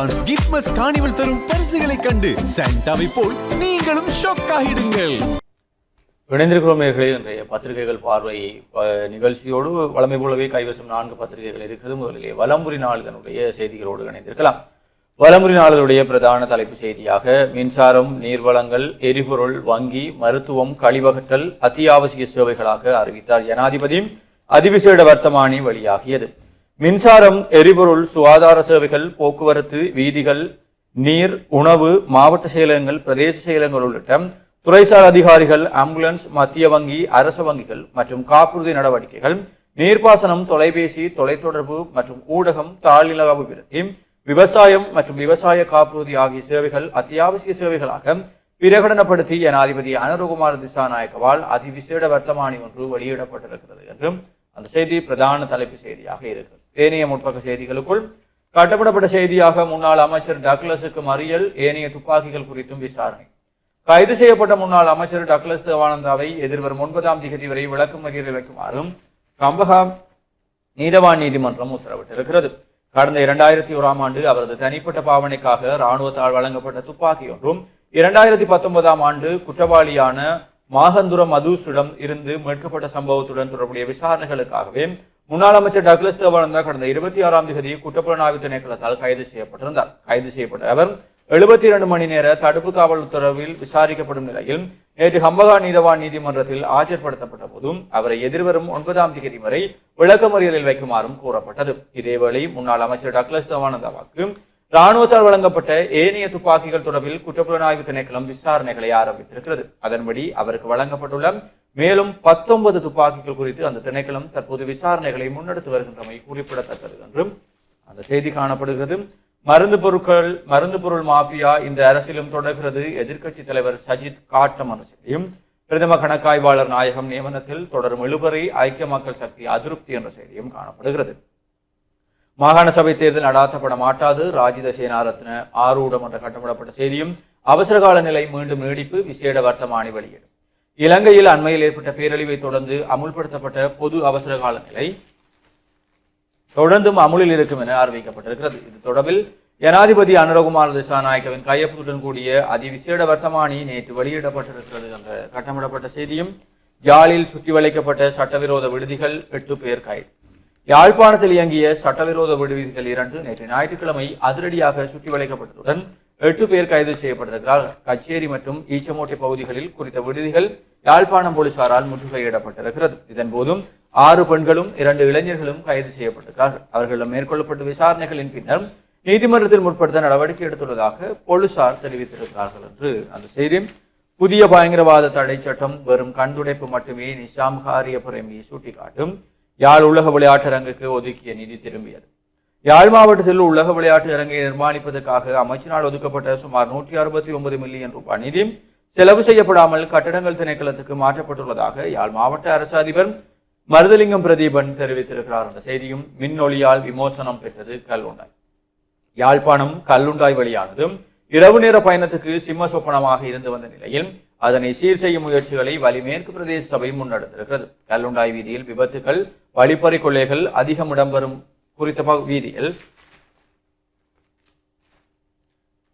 Advance கிஃப்ட்மஸ் காணிவல் தரும் பரிசுகளை கண்டு சாண்டாவை போல் நீங்களும் ஷாக் ஆகிடுங்கள். இணைந்திருக்கிறோம் இன்றைய பத்திரிகைகள் பார்வை நிகழ்ச்சியோடு வளமை போலவே கைவசம் நான்கு பத்திரிகைகள் இருக்கிறது. முதலிலே வலம்புரி நாளிதனுடைய செய்திகளோடு இணைந்திருக்கலாம். வலம்புரி நாளிதனுடைய பிரதான தலைப்பு செய்தியாக மின்சாரம் நீர்வளங்கள் எரிபொருள் வங்கி மருத்துவம் கழிவகற்றல் அத்தியாவசிய சேவைகளாக அறிவித்தார் ஜனாதிபதி. அதிவிசேட வர்த்தமானி வெளியாகியது மின்சாரம் எரிபொருள் சுகாதார சேவைகள் போக்குவரத்து வீதிகள் நீர் உணவு மாவட்ட செயலகங்கள் பிரதேச செயலகங்கள் உள்ளிட்ட துறைசார் அதிகாரிகள் ஆம்புலன்ஸ் மத்திய வங்கி அரசு வங்கிகள் மற்றும் காப்புறுதி நடவடிக்கைகள் நீர்ப்பாசனம் தொலைபேசி தொலைத்தொடர்பு மற்றும் ஊடகம் தாழ்நில அபிவிருத்தி விவசாயம் மற்றும் விவசாய காப்புறுதி ஆகிய சேவைகள் அத்தியாவசிய சேவைகளாக பிரகடனப்படுத்தி ஜனாதிபதி அனுரகுமார் திசாநாயக்கவால் அதிவிசேட வர்த்தமானி ஒன்று வெளியிடப்பட்டிருக்கிறது என்றும் அந்த செய்தி பிரதான தலைப்பு செய்தியாக இருக்கிறது. ஏனைய முற்பக்க செய்திகளுக்குள் கட்டப்படப்பட்ட செய்தியாக முன்னாள் அமைச்சர் டக்ளஸுக்கு மறியல் ஏனைய துப்பாக்கிகள் குறித்தும் விசாரணை. கைது செய்யப்பட்ட முன்னாள் அமைச்சர் டக்ளஸ் தேவானந்தாவை எதிர்வரும் ஒன்பதாம் திகதி வரை விளக்கமறியலில் வைக்குமாறும் கம்பகா நீதவான் நீதிமன்றம் உத்தரவிட்டிருக்கிறது. கடந்த இரண்டாயிரத்தி ஓராம் ஆண்டு அவரது தனிப்பட்ட பாவனைக்காக இராணுவத்தால் வழங்கப்பட்ட துப்பாக்கி ஒன்றும் இரண்டாயிரத்தி பத்தொன்பதாம் ஆண்டு குற்றவாளியான மாகந்துரம் மதுசிடம் இருந்து மீட்கப்பட்ட சம்பவத்துடன் தொடர்புடைய விசாரணைகளுக்காகவே முன்னாள் அமைச்சர் டக்ளஸ் தேவானந்தா கடந்த இருபத்தி ஆறாம் தேதி குற்றப்புலனாய்வு திணைக்களத்தால் கைது செய்யப்பட்டிருந்தார். கைது செய்யப்பட்ட அவர் எழுபத்தி இரண்டு மணி நேர தடுப்பு காவல் உத்தரவில் விசாரிக்கப்படும் நிலையில் நேற்று ஹம்பகா நீதவான் நீதிமன்றத்தில் ஆஜர்படுத்தப்பட்ட போதும் அவரை எதிர்வரும் ஒன்பதாம் தேதி வரை விளக்கமறியலில் வைக்குமாறும் கூறப்பட்டது. இதேவேளை முன்னாள் அமைச்சர் டக்ளஸ் தேவானந்தாவுக்கு ராணுவத்தால் வழங்கப்பட்ட ஏனைய துப்பாக்கிகள் தொடர்பில் குற்றப்புலனாய்வு திணைக்களம் விசாரணைகளை ஆரம்பித்திருக்கிறது. அதன்படி அவருக்கு வழங்கப்பட்டுள்ள மேலும் பத்தொன்பது துப்பாக்கிகள் குறித்து அந்த திணைக்களம் தற்போது விசாரணைகளை முன்னெடுத்து வருகின்றமை குறிப்பிடத்தக்கது என்றும் அந்த செய்தி காணப்படுகிறது. மருந்து பொருட்கள் மருந்து பொருள் மாஃபியா இந்த அரசிலும் தொடர்கிறது. எதிர்க்கட்சி தலைவர் சஜித் காட்டம் என்ற செய்தியும் பிரதம கணக்காய்வாளர் நாயகம் நியமனத்தில் தொடரும் இழுபறி ஐக்கிய மக்கள் சக்தி அதிருப்தி என்ற செய்தியும் காணப்படுகிறது. மாகாண சபை தேர்தல் நடாத்தப்பட மாட்டாது. ராஜித சேனாரத்ன ஆரூடம் என்ற கட்டமிடப்பட்ட செய்தியும் அவசரகால நிலை மீண்டும் நீடிப்பு விசேட வர்த்தமானி வெளியீடு இலங்கையில் அண்மையில் ஏற்பட்ட பேரழிவை தொடர்ந்து அமுல்படுத்தப்பட்ட பொது அவசரகால நிலை தொடர்ந்தும் அமுலில் இருக்கும் என அறிவிக்கப்பட்டிருக்கிறது. இது தொடர்பில் ஜனாதிபதி அனுரகுமார் திசாநாயக்கவின் கையொப்பத்துடன் கூடிய அதிவிசேட வர்த்தமானி நேற்று வெளியிடப்பட்டிருக்கிறது என்ற கட்டமிடப்பட்ட செய்தியும் யாழில் சுற்றி வளைக்கப்பட்ட சட்டவிரோத விடுதிகள் எட்டு பேர் கைது. யாழ்ப்பாணத்தில் இயங்கிய சட்டவிரோத விடுதிகள் இரண்டு நேற்று ஞாயிற்றுக்கிழமை அதிரடியாக சுற்றி வளைக்கப்பட்டதுடன் எட்டு பேர் கைது செய்யப்பட்டதால் கச்சேரி மற்றும் ஈச்சமோட்டை பகுதிகளில் குறித்த விடுதிகள் யாழ்ப்பாணம் போலீசாரால் முற்றுகையிடப்பட்டிருக்கிறது. இதன் போதும் ஆறு பெண்களும் இரண்டு இளைஞர்களும் கைது செய்யப்பட்டிருக்கிறார்கள். அவர்களிடம் மேற்கொள்ளப்பட்ட விசாரணைகளின் பின்னர் நீதிமன்றத்தில் முற்படுத்த நடவடிக்கை எடுத்துள்ளதாக போலீசார் தெரிவித்திருக்கிறார்கள் என்று அந்த செய்தி. புதிய பயங்கரவாத தடை சட்டம் வெறும் கண்துடைப்பு மட்டுமே நிசாம் காரிய பிரேமியை சுட்டிக்காட்டும். யாழ் உலக விளையாட்டரங்குக்கு ஒதுக்கிய நிதி திரும்பியது. யாழ் மாவட்டத்தில் உலக விளையாட்டு அரங்கை நிர்மாணிப்பதற்காக அமைச்சினால் ஒதுக்கப்பட்ட சுமார் நூற்றி அறுபத்தி ஒன்பது மில்லியன் ரூபாய் நிதி செலவு செய்யப்படாமல் கட்டடங்கள் திணைக்களத்துக்கு மாற்றப்பட்டுள்ளதாக யாழ் மாவட்ட அரசு அதிபர் மருதலிங்கம் பிரதீபன் தெரிவித்திருக்கிறார். என்ற செய்தியும் மின்னொளியால் விமோசனம் பெற்றது கல்லுண்டாய். யாழ்ப்பாணம் கல்லுண்டாய் வழியானது இரவு நேர பயணத்துக்கு சிம்ம சொப்பனமாக இருந்து வந்த நிலையில் அதனை சீர் செய்யும் முயற்சிகளை வலிமேற்கு பிரதேச சபை முன்னெடுத்திருக்கிறது. கல்லுண்டாய் வீதியில் விபத்துகள் வழிப்பறி கொள்ளைகள் அதிகம் இடம்பெறும் குறித்த வீதியில்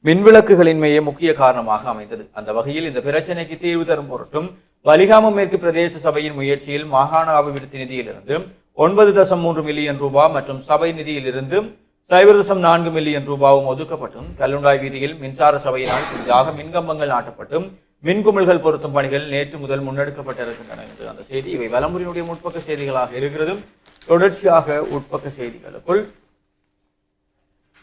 மின்விளக்குகளின்மையே முக்கிய காரணமாக அமைந்தது. அந்த வகையில் இந்த பிரச்சனைக்கு தீர்வு தரும் பொருட்டும் வலிகாமம் மேற்கு பிரதேச சபையின் முயற்சியில் மாகாண அபிவிருத்தி நிதியிலிருந்து ஒன்பது தசம் மூன்று மில்லியன் ரூபாய் மற்றும் சபை நிதியிலிருந்து சைபர் தசம் நான்கு மில்லியன் ரூபாவும் ஒதுக்கப்பட்டும். கல்லுண்டாய் வீதியில் மின்சார சபையினால் புதிதாக மின்கம்பங்கள் நாட்டப்பட்டும். மின்குமிழ்கள் பொருத்தும் பணிகள் நேற்று முதல் முன்னெடுக்கப்பட்டிருக்கின்றன என்று அந்த செய்தி இவை வலமுறையினுடைய முற்பக்க செய்திகளாக இருக்கிறது தொடர்ச்சியாக உட்பக்க செய்திகளுக்குள்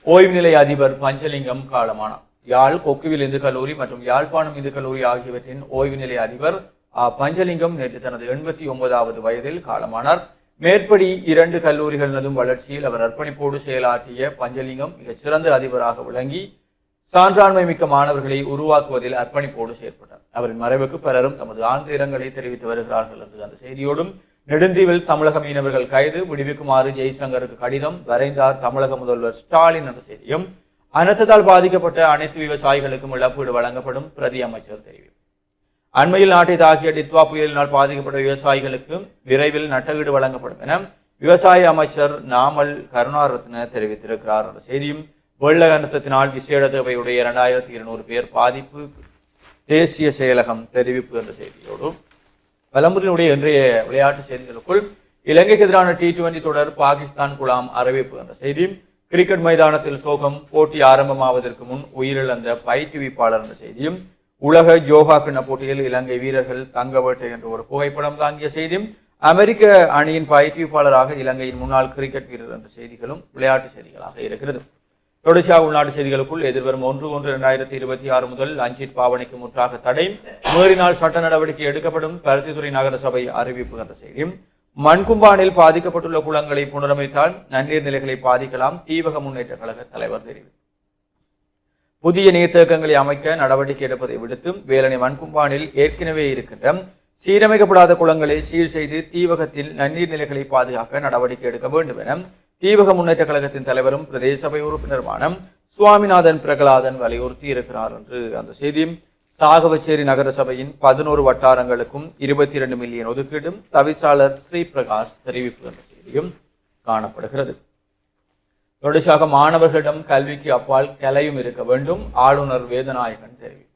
ஓய்வு நிலை அதிபர் பஞ்சலிங்கம் காலமானார் யாழ் கொக்குவில் இந்து கல்லூரி மற்றும் யாழ்ப்பாணம் இந்து கல்லூரி ஆகியவற்றின் ஓய்வு நிலை அதிபர் ஆ. பஞ்சலிங்கம் நேற்று தனது எண்பத்தி ஒன்பதாவது வயதில் காலமானார் மேற்படி இரண்டு கல்லூரிகளினதும் வளர்ச்சியில் அவர் அர்ப்பணிப்போடு செயலாற்றிய பஞ்சலிங்கம் மிகச் சிறந்த அதிபராக விளங்கி சான்றாண்மை மிக்க மாணவர்களை உருவாக்குவதில் அர்ப்பணிப்போடு செயற்பட்டார். அவரின் மறைவுக்கு பலரும் தமது ஆழ்ந்த இரங்கலை தெரிவித்து வருகிறார்கள் என்று அந்த செய்தியோடும் நெடுந்தீவில் தமிழக மீனவர்கள் கைது விடுவிக்குமாறு ஜெய்சங்கருக்கு கடிதம் வரைந்தார் தமிழக முதல்வர் ஸ்டாலின் என்ற செய்தியும் அனர்த்தத்தால் பாதிக்கப்பட்ட அனைத்து விவசாயிகளுக்கும் இழப்பீடு வழங்கப்படும் பிரதி அமைச்சர் தெரிவித்தார் அண்மையில் நாட்டை தாக்கிய டித்வா புயலினால் பாதிக்கப்பட்ட விவசாயிகளுக்கு விரைவில் நட்டவீடு வழங்கப்படும் என விவசாய அமைச்சர் நாமல் கருணாரத்ன தெரிவித்திருக்கிறார் என்ற செய்தியும் வெள்ள கண்டத்தினால் விசேட தேவையுடைய இரண்டாயிரத்தி இருநூறு பேர் பாதிப்பு தேசிய செயலகம் தெரிவிப்பு என்ற செய்தியோடு வலம்புரியினுடைய இன்றைய விளையாட்டு செய்திகளுக்குள் இலங்கைக்கு எதிரான டி டுவெண்டி தொடர் பாகிஸ்தான் குலாம் அறிவிப்பு என்ற செய்தி கிரிக்கெட் மைதானத்தில் சோகம் போட்டி ஆரம்பமாவதற்கு முன் உயிரிழந்த பயிற்றுவிப்பாளர் என்ற செய்தியும் உலக யோகா கிண்ண போட்டியில் இலங்கை வீரர்கள் தங்கவேட்டை என்ற ஒரு புகைப்படம் தாங்கிய செய்தியும் அமெரிக்க அணியின் பயிற்றுவிப்பாளராக இலங்கையின் முன்னாள் கிரிக்கெட் வீரர் என்ற செய்திகளும் விளையாட்டு செய்திகளாக இருக்கிறது. ஒடிசா உள்நாட்டு செய்திகளுக்குள் எதிர்வரும் ஒன்று ஒன்று இரண்டாயிரத்தி இருபத்தி ஆறு முதல் அஞ்சிட் பாவனைக்கு முற்றாக தடை. மீறினால் சட்ட நடவடிக்கை எடுக்கப்படும் பருத்தித்துறை நகரசபை அறிவிப்பு என்ற செய்தி. மண்கும்பானில் பாதிக்கப்பட்டுள்ள குளங்களை புனரமைத்தால் நன்னீர் நிலைகளை பாதிக்கலாம். தீவக முன்னேற்ற கழக தலைவர் தெரிவித்தார் புதிய நீர்த்தேக்கங்களை அமைக்க நடவடிக்கை எடுப்பதை விடுத்து வேலனை மண்கும்பானில் ஏற்கனவே இருக்கின்ற சீரமைக்கப்படாத குளங்களை சீர் செய்து தீவகத்தில் நன்னீர் நிலைகளை பாதுகாக்க நடவடிக்கை எடுக்க வேண்டும் என தீவக முன்னேற்ற கழகத்தின் தலைவரும் பிரதேச சபை உறுப்பினருமான சுவாமிநாதன் பிரகலாதன் வலியுறுத்தி இருக்கிறார் என்று அந்த செய்தியும் சாகவச்சேரி நகர சபையின் பதினோரு வட்டாரங்களுக்கும் இருபத்தி இரண்டு மில்லியன் ஒதுக்கீடும் தவிசாளர் ஸ்ரீபிரகாஷ் தெரிவிப்பு என்ற செய்தியும் காணப்படுகிறது. தொடர்ச்சியாக மாணவர்களிடம் கல்விக்கு அப்பால் கலையும் இருக்க வேண்டும் ஆளுநர் வேதநாயகன் தெரிவிப்பு.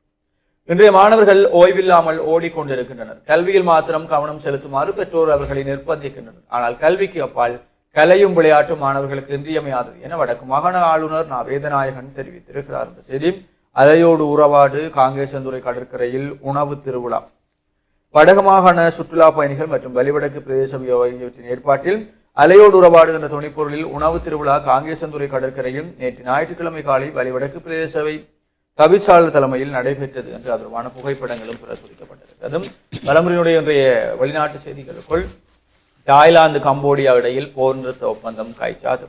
இன்றைய மாணவர்கள் ஓய்வில்லாமல் ஓடிக்கொண்டிருக்கின்றனர். கல்வியில் மாத்திரம் கவனம் செலுத்துமாறு பெற்றோர் அவர்களை நிர்பந்திக்கின்றனர். ஆனால் கல்விக்கு அப்பால் கலையும் விளையாட்டும் மாணவர்களுக்கு இன்றியமையாதது என வடக்கு மாகாண ஆளுநர் நா. வேதநாயகன் தெரிவித்திருக்கிறார் இந்த செய்தி. அலையோடு உறவாடு காங்கேசந்துறை கடற்கரையில் உணவு திருவிழா. வடக்கு மாகாண சுற்றுலா பயணிகள் மற்றும் வலிவடக்கு பிரதேச சபை ஆகியவற்றின் ஏற்பாட்டில் அலையோடு உறவாடு என்ற துணைப்பொருளில் உணவு திருவிழா காங்கேசந்துறை கடற்கரையில் நேற்று ஞாயிற்றுக்கிழமை காலை வலிவடக்கு பிரதேசவை தவிசாளர் தலைமையில் நடைபெற்றது என்று அதற்கான புகைப்படங்களும் பிரசுரிக்கப்பட்டிருக்கிறது. வலமுறையினுடைய இன்றைய வெளிநாட்டு செய்திகளுக்குள் தாய்லாந்து கம்போடியா இடையில் போர் நிறுத்த ஒப்பந்தம் கைச்சாது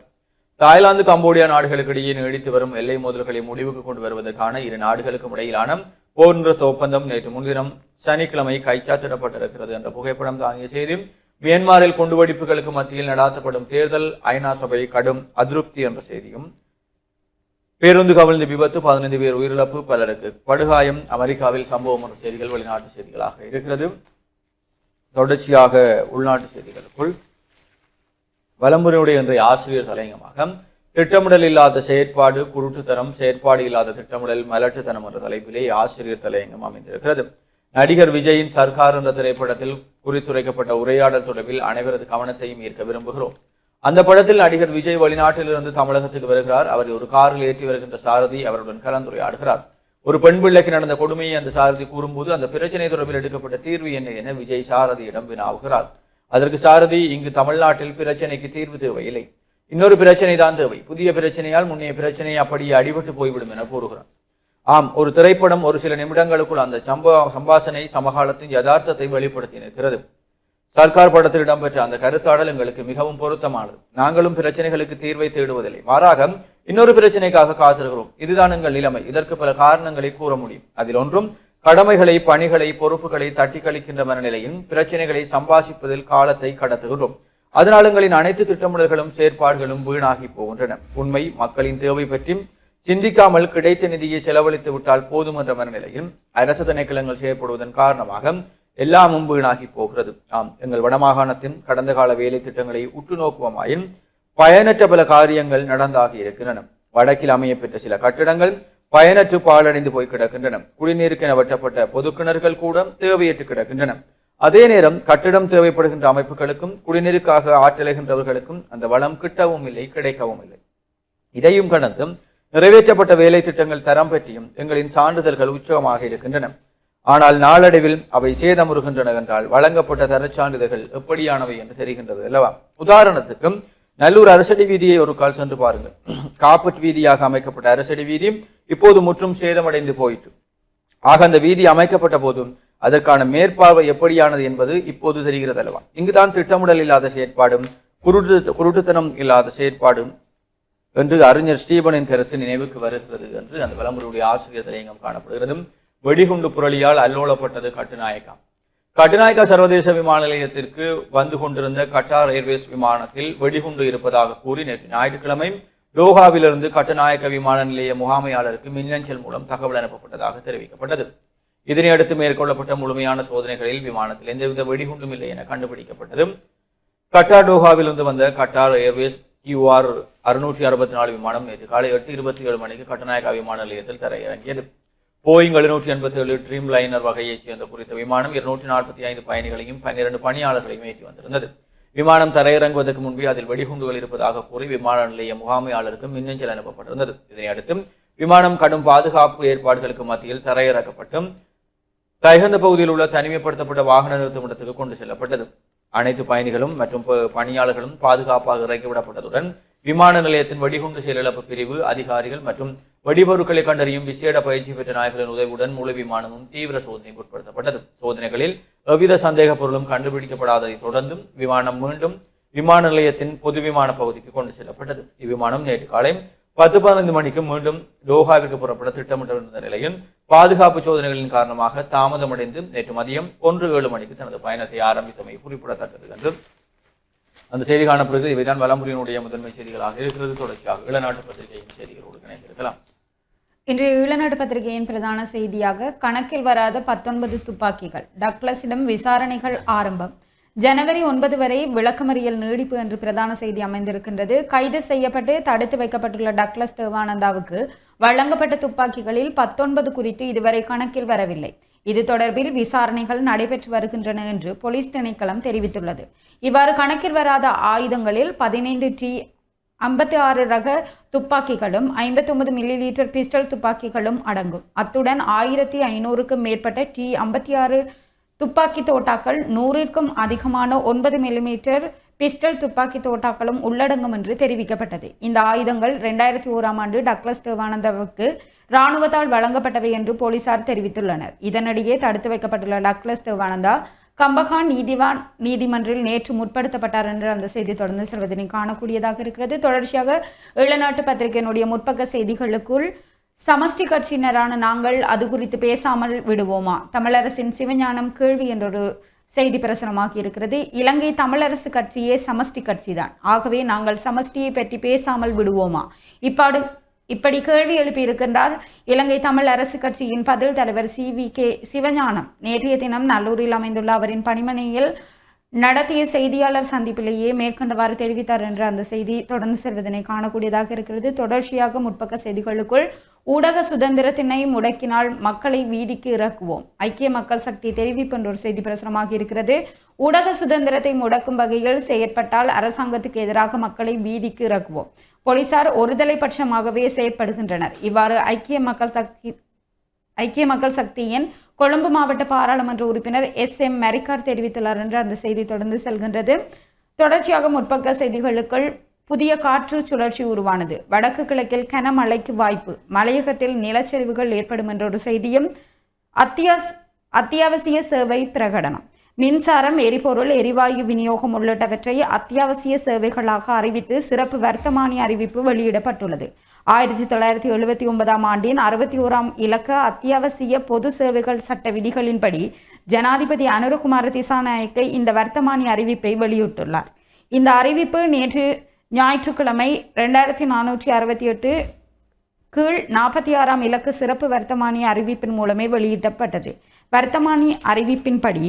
தாய்லாந்து கம்போடியா நாடுகளுக்கு இடையே நீடித்து வரும் எல்லை மோதல்களை முடிவுக்கு கொண்டு வருவதற்கான இரு நாடுகளுக்கும் இடையிலான போர் நிறுத்த ஒப்பந்தம் நேற்று முன்தினம் சனிக்கிழமை கைச்சாத்திடப்பட்டிருக்கிறது என்ற புகைப்படம் தாங்கிய செய்தி. மியான்மரில் குண்டுவெடிப்புகளுக்கு மத்தியில் நடாத்தப்படும் தேர்தல் ஐநா சபை கடும் அதிருப்தி என்ற செய்தியும் பேருந்து கவிழ்ந்த விபத்து பதினைந்து பேர் உயிரிழப்பு பலருக்கு படுகாயம் அமெரிக்காவில் சம்பவம் என்ற செய்திகள் வெளிநாட்டு செய்திகளாக இருக்கிறது. தொடர்ச்சியாக உள்நாட்டு செய்திகளுக்குள். வலமுறையுடைய இன்றைய ஆசிரியர் தலையங்கமாக திட்டமிடல் இல்லாத செயற்பாடு குருட்டுத்தனம் செயற்பாடு இல்லாத திட்டமிடல் மலட்டுத்தனம் என்ற தலைப்பிலே ஆசிரியர் தலையங்கம் அமைந்திருக்கிறது. நடிகர் விஜயின் சர்க்கார் என்ற திரைப்படத்தில் குறித்துரைக்கப்பட்ட உரையாடல் தொடர்பில் அனைவரது கவனத்தையும் ஈர்க்க விரும்புகிறோம். அந்த படத்தில் நடிகர் விஜய் வெளிநாட்டிலிருந்து தமிழகத்துக்கு வருகிறார். அவரை ஒரு காரில் ஏற்றி வருகின்ற சாரதி அவருடன் கலந்துரையாடுகிறார். ஒரு பெண் பிள்ளைக்கு நடந்த கொடுமையை அந்த சாரதி கூறும்போது அந்த பிரச்சனை தொடர்பில் எடுக்கப்பட்ட தீர்வு என்ன என விஜய் சாரதியிடம் வினாவுகிறார். அதற்கு சாரதி இங்கு தமிழ்நாட்டில் பிரச்சனைக்கு தீர்வு தேவையில்லை. இன்னொரு பிரச்சனை தான் தேவை. புதிய பிரச்சனையால் முன்னைய பிரச்சனை அப்படியே அடிபட்டு போய்விடும் என கூறுகிறார். ஆம் ஒரு திரைப்படம் ஒரு சில நிமிடங்களுக்குள் அந்த சம்ப சம்பாசனை சமகாலத்தின் யதார்த்தத்தை வெளிப்படுத்தி நிற்கிறது. சர்க்கார் படத்தில் இடம்பெற்ற அந்த கருத்தாடல் எங்களுக்கு மிகவும் பொருத்தமானது. நாங்களும் பிரச்சனைகளுக்கு தீர்வை தேடுவதில்லை. மாறாக இன்னொரு பிரச்சனைக்காக காத்திருக்கிறோம். இதுதான் எங்கள் நிலைமை. இதற்கு பல காரணங்களை கூற முடியும். அதில் ஒன்றும் கடமைகளை பணிகளை பொறுப்புகளை தட்டி கழிக்கின்ற மனநிலையில் பிரச்சனைகளை சம்பாசிப்பதில் காலத்தை கடத்துகிறோம். அதனால் எங்களின் அனைத்து திட்டமிடல்களும் செயற்பாடுகளும் வீணாகி போகின்றன. உண்மை மக்களின் தேவை பற்றி சிந்திக்காமல் கிடைத்த நிதியை செலவழித்து விட்டால் போதும் என்ற மனநிலையில் அரசு திணைக்களங்கள் செயற்படுவதன் காரணமாக எல்லாமும் வீணாகி போகிறது. ஆம் எங்கள் வடமாகாணத்தின் கடந்த கால வேலை திட்டங்களை உற்று நோக்குவமாயின் பயனற்ற பல காரியங்கள் நடந்தாகி இருக்கின்றன. வடக்கில் அமையப்பெற்ற சில கட்டிடங்கள் பயனற்று பாழடைந்து போய் கிடக்கின்றன. குடிநீருக்கென வெட்டப்பட்ட பொது கிணறுகள் கூட தேவையற்று கிடக்கின்றன. அதே நேரம் கட்டிடம் தேவைப்படுகின்ற அமைப்புகளுக்கும் குடிநீருக்காக ஆற்றலைகின்றவர்களுக்கும் அந்த வளம் கிட்டவும் இல்லை கிடைக்கவும் இல்லை. இதையும் கடந்து நிறைவேற்றப்பட்ட வேலை திட்டங்கள் தரம் பற்றியும் எங்களின் சான்றிதழ்கள் உச்சகமாக இருக்கின்றன. ஆனால் நாளடைவில் அவை சேதமுறுகின்றன என்றால் வழங்கப்பட்ட தரச்சான்றிதழ்கள் எப்படியானவை என்று தெரிகின்றது அல்லவா? உதாரணத்துக்கு நல்லூர் அரசடி வீதியை ஒரு கால் சென்று பாருங்கள். காப்பட் வீதியாக அமைக்கப்பட்ட அரசடி வீதி இப்போது முற்றும் சேதமடைந்து போயிற்று. ஆக அந்த வீதி அமைக்கப்பட்ட போதும் அதற்கான மேற்பார்வை எப்படியானது என்பது இப்போது தெரிகிறது அல்லவா? இங்குதான் திட்டமிடல் இல்லாத செயற்பாடும் குருட்டு குருட்டுத்தனம் இல்லாத செயற்பாடும் என்று அறிஞர் ஸ்டீபனின் கருத்து நினைவுக்கு வருகிறது என்று அந்த விளம்பருடைய ஆசிரியர் தலையங்கம் காணப்படுகிறது. வெடிகுண்டு புரளியால் அல்லோலப்பட்டது கட்டுநாயக்கா. கட்டுநாயக்கா சர்வதேச விமான நிலையத்திற்கு வந்து கொண்டிருந்த கட்டார் ஏர்வேஸ் விமானத்தில் வெடிகுண்டு இருப்பதாக கூறி நேற்று ஞாயிற்றுக்கிழமை டோஹாவிலிருந்து கட்டுநாயக்க விமான நிலைய முகாமையாளருக்கு மின்னஞ்சல் மூலம் தகவல் அனுப்பப்பட்டதாக தெரிவிக்கப்பட்டது. இதனையடுத்து மேற்கொள்ளப்பட்ட முழுமையான சோதனைகளில் விமானத்தில் எந்தவித வெடிகுண்டும் இல்லை என கண்டுபிடிக்கப்பட்டது கட்டார் டோஹாவிலிருந்து வந்த கட்டார் ஏர்வேஸ் கியூஆர் அறுநூற்றி அறுபத்தி நாலு விமானம் நேற்று காலை எட்டு இருபத்தி ஏழு மணிக்கு கட்டுநாயக்கா விமான நிலையத்தில் தரையிறங்கியது. போயிங் எழுநூற்றி எண்பத்தி ஏழு ட்ரீம் லைனர் வகையைச் சேர்ந்த குறித்த விமானம் இருநூற்றி நாற்பத்தி ஐந்து பயணிகளையும் பன்னிரண்டு பணியாளர்களையும் ஏற்றி வந்திருந்தது. விமானம் தரையிறங்குவதற்கு முன்பே அதில் வெடிகுண்டுகள் இருப்பதாக கூறி விமான நிலைய முகாமையாளருக்கு மின்னஞ்சல் அனுப்பப்பட்டிருந்தது. இதனை அடுத்து விமானம் கடும் பாதுகாப்பு ஏற்பாடுகளுக்கு மத்தியில் தரையிறக்கப்பட்டு தைகந்த பகுதியில் உள்ள தனிமைப்படுத்தப்பட்ட வாகன நிறுத்துமிடத்துக்கு கொண்டு செல்லப்பட்டது. அனைத்து பயணிகளும் மற்றும் ப- பணியாளர்களும் பாதுகாப்பாக இறக்கிவிடப்பட்டதுடன் விமான நிலையத்தின் வெடிகுண்டு செயலிழப்பு பிரிவு அதிகாரிகள் மற்றும் வெடிபொருட்களை கண்டறியும் விசேட பயிற்சி பெற்ற நாய்களின் உதவியுடன் முழு விமானமும் தீவிர சோதனைக்கு உட்படுத்தப்பட்டது. சோதனைகளில் எவ்வித சந்தேக பொருளும் கண்டுபிடிக்கப்படாததை தொடர்ந்தும் விமானம் மீண்டும் விமான நிலையத்தின் பொது விமான பகுதிக்கு கொண்டு செல்லப்பட்டது. இவ்விமானம் நேற்று காலை பத்து பதினைந்து மணிக்கு மீண்டும் டோஹாவிற்கு புறப்பட திட்டமிட்டிருந்த நிலையில் பாதுகாப்பு சோதனைகளின் காரணமாக தாமதமடைந்து நேற்று மதியம் ஒன்று ஏழு மணிக்கு தனது பயணத்தை ஆரம்பித்தமை குறிப்பிடத்தக்கது என்று அந்த செய்தி காணப்படுகிறது இவைதான் வலம்புரியினுடைய முதன்மை செய்திகளாக இருக்கிறது. தொடர்ச்சியாக இளநாட்டு பத்திரிகையின் செய்திகளோடு இணைந்திருக்கலாம். இன்றைய ஈழநாடு பத்திரிகையின் பிரதான செய்தியாக கணக்கில் வராத பத்தொன்பது துப்பாக்கிகள். டக்ளஸிடம் விசாரணைகள் ஆரம்பம். ஜனவரி ஒன்பது வரை விளக்கமறியல் நீடிப்பு என்று பிரதான செய்தி அமைந்திருக்கின்றது. கைது செய்யப்பட்டு தடுத்து வைக்கப்பட்டுள்ள டக்ளஸ் தேவானந்தாவுக்கு வழங்கப்பட்ட துப்பாக்கிகளில் பத்தொன்பது குறித்து இதுவரை கணக்கில் வரவில்லை. இது தொடர்பில் விசாரணைகள் நடைபெற்று வருகின்றன என்று போலீஸ் திணைக்களம் தெரிவித்துள்ளது. இவ்வாறு கணக்கில் வராத ஆயுதங்களில் பதினைந்து டி ஐம்பத்தி ஆறு ரக துப்பாக்கிகளும் ஐம்பத்தொன்பது மில்லி லீட்டர் பிஸ்டல் துப்பாக்கிகளும் அடங்கும். அத்துடன் ஆயிரத்தி ஐநூறுக்கும் மேற்பட்ட டி ஐம்பத்தி ஆறு துப்பாக்கி தோட்டாக்கள் நூறிற்கும் அதிகமான ஒன்பது மில்லிமீட்டர் பிஸ்டல் துப்பாக்கி தோட்டாக்களும் உள்ளடங்கும் என்று தெரிவிக்கப்பட்டது. இந்த ஆயுதங்கள் ரெண்டாயிரத்தி ஓராம் ஆண்டு டக்ளஸ் தேவானந்தாவுக்கு இராணுவத்தால் வழங்கப்பட்டவை என்று போலீசார் தெரிவித்துள்ளனர். இதனிடையே தடுத்து வைக்கப்பட்டுள்ள டக்ளஸ் தேவானந்தா கம்பகான் நீதிவான் நீதிமன்றில் நேற்று முற்படுத்தப்பட்டார் என்று அந்த செய்தி தொடர்ந்து செல்வதனை காணக்கூடியதாக இருக்கிறது. தொடர்ச்சியாக இளநாட்டு பத்திரிகையினுடைய முற்பக்க செய்திகளுக்குள் சமஷ்டி கட்சியினரான நாங்கள் அது குறித்து பேசாமல் விடுவோமா? தமிழரசின் சிவஞானம் கேள்வி என்றொரு செய்தி பிரசுரமாகி இருக்கிறது. இலங்கை தமிழரசு கட்சியே சமஷ்டி கட்சி தான் ஆகவே நாங்கள் சமஷ்டியை பற்றி பேசாமல் விடுவோமா? இப்பாடு இப்படி கேள்வி எழுப்பியிருக்கின்றார் இலங்கை தமிழ் அரசு கட்சியின் பதில் தலைவர் சி வி கே சிவஞானம். நேற்றைய தினம் நல்லூரில் அமைந்துள்ள அவரின் பணிமனையில் நடத்திய செய்தியாளர் சந்திப்பிலேயே மேற்கண்டவாறு தெரிவித்தார் என்ற அந்த செய்தி தொடர்ந்து செல்வதனை காணக்கூடியதாக இருக்கிறது. தொடர்ச்சியாக முற்பக்க செய்திகளுக்குள் ஊடக சுதந்திரத்தினை முடக்கினால் மக்களை வீதிக்கு இறக்குவோம். ஐக்கிய மக்கள் சக்தி தெரிவிப்பு என்ற ஒரு செய்தி பிரசுரமாக இருக்கிறது. ஊடக சுதந்திரத்தை முடக்கும் வகையில் செயற்பட்டால் அரசாங்கத்துக்கு எதிராக மக்களை வீதிக்கு இறக்குவோம். போலீசார் ஒருதலை பட்சமாகவே செயற்படுகின்றனர். இவ்வாறு ஐக்கிய மக்கள் சக்தி ஐக்கிய மக்கள் சக்தியின் கொழும்பு மாவட்ட பாராளுமன்ற உறுப்பினர் எஸ் எம் மெரிக்கார் தெரிவித்துள்ளார் என்று அந்த செய்தி தொடர்ந்து செல்கின்றது. தொடர்ச்சியாக முற்பக்க செய்திகளுக்குள் புதிய காற்று சுழற்சி உருவானது. வடக்கு கிழக்கில் கனமழைக்கு வாய்ப்பு. மலையகத்தில் நிலச்சரிவுகள் ஏற்படும் என்ற ஒரு செய்தியும் அத்தியாஸ் அத்தியாவசிய சேவை பிரகடனம். மின்சாரம் எரிபொருள் எரிவாயு விநியோகம் உள்ளிட்டவற்றை அத்தியாவசிய சேவைகளாக அறிவித்து சிறப்பு வர்த்தமானி அறிவிப்பு வெளியிடப்பட்டுள்ளது. ஆயிரத்தி தொள்ளாயிரத்தி எழுபத்தி ஒன்பதாம் ஆண்டின் அறுபத்தி ஓராம் இலக்க அத்தியாவசிய பொது சேவைகள் சட்ட விதிகளின்படி ஜனாதிபதி அனுரகுமார திசாநாயக்கை இந்த வர்த்தமானி அறிவிப்பை வெளியிட்டுள்ளார். இந்த அறிவிப்பு நேற்று ஞாயிற்றுக்கிழமை ரெண்டாயிரத்தி நானூற்றி அறுபத்தி எட்டு கீழ் நாற்பத்தி ஆறாம் இலக்கு சிறப்பு வர்த்தமானி அறிவிப்பின் மூலமே வெளியிடப்பட்டது. வர்த்தமானி அறிவிப்பின்படி